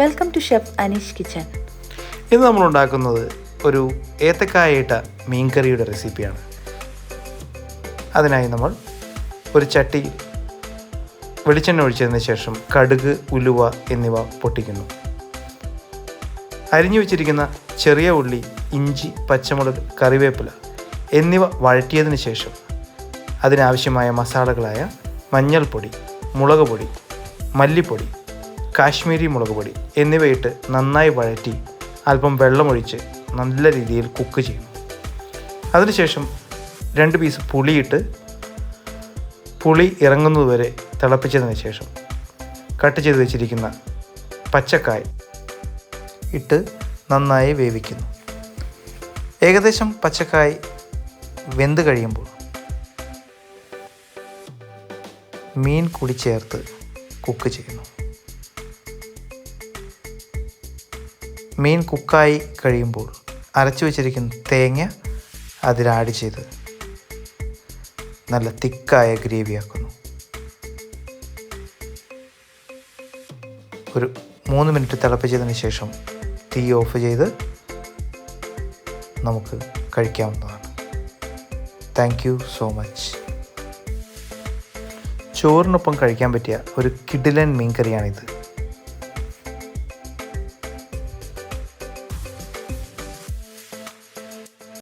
Welcome to chef Aneesh kitchen ഇന്ന് നമ്മൾ ഉണ്ടാക്കുന്നത് ഒരു ഏത്തക്കായിട്ട മീൻകറിയുടെ റെസിപ്പിയാണ്. അതിനായി നമ്മൾ ഒരു ചട്ടി വെളിച്ചെണ്ണ ഒഴിച്ചതിന് ശേഷം കടുക് ഉലുവ എന്നിവ പൊട്ടിക്കുന്നു. അരിഞ്ഞു വെച്ചിരിക്കുന്ന ചെറിയ ഉള്ളി ഇഞ്ചി പച്ചമുളക് കറിവേപ്പില എന്നിവ വഴറ്റിയതിന് ശേഷം അതിനാവശ്യമായ മസാലകളായ മഞ്ഞൾപ്പൊടി മുളക് പൊടി മല്ലിപ്പൊടി കാശ്മീരി മുളക് പൊടി എന്നിവയിട്ട് നന്നായി വഴറ്റി അല്പം വെള്ളമൊഴിച്ച് നല്ല രീതിയിൽ കുക്ക് ചെയ്യും അതിനുശേഷം രണ്ട് പീസ് പുളിയിട്ട് പുളി ഇറങ്ങുന്നതുവരെ തിളപ്പിച്ചതിന് ശേഷം കട്ട് ചെയ്ത് വെച്ചിരിക്കുന്ന പച്ചക്കായ് ഇട്ട് നന്നായി വേവിക്കുന്നു. ഏകദേശം പച്ചക്കായ് വെന്ത് കഴിയുമ്പോൾ മീൻ കൂടി ചേർത്ത് കുക്ക് ചെയ്യുന്നു മീൻ കുക്കായി കഴിയുമ്പോൾ അരച്ചു വെച്ചിരിക്കുന്ന തേങ്ങ അതിൽ ആഡ് ചെയ്ത് നല്ല തിക്കായ ഗ്രേവിയാക്കുന്നു ഒരു മൂന്ന് മിനിറ്റ് തിളപ്പിച്ചതിന് ശേഷം തീ ഓഫ് ചെയ്ത് നമുക്ക് കഴിക്കാവുന്നതാണ്. താങ്ക് യു സോ മച്ച് ചോറിനൊപ്പം കഴിക്കാൻ പറ്റിയ ഒരു കിഡിലൻ മീൻ കറിയാണിത്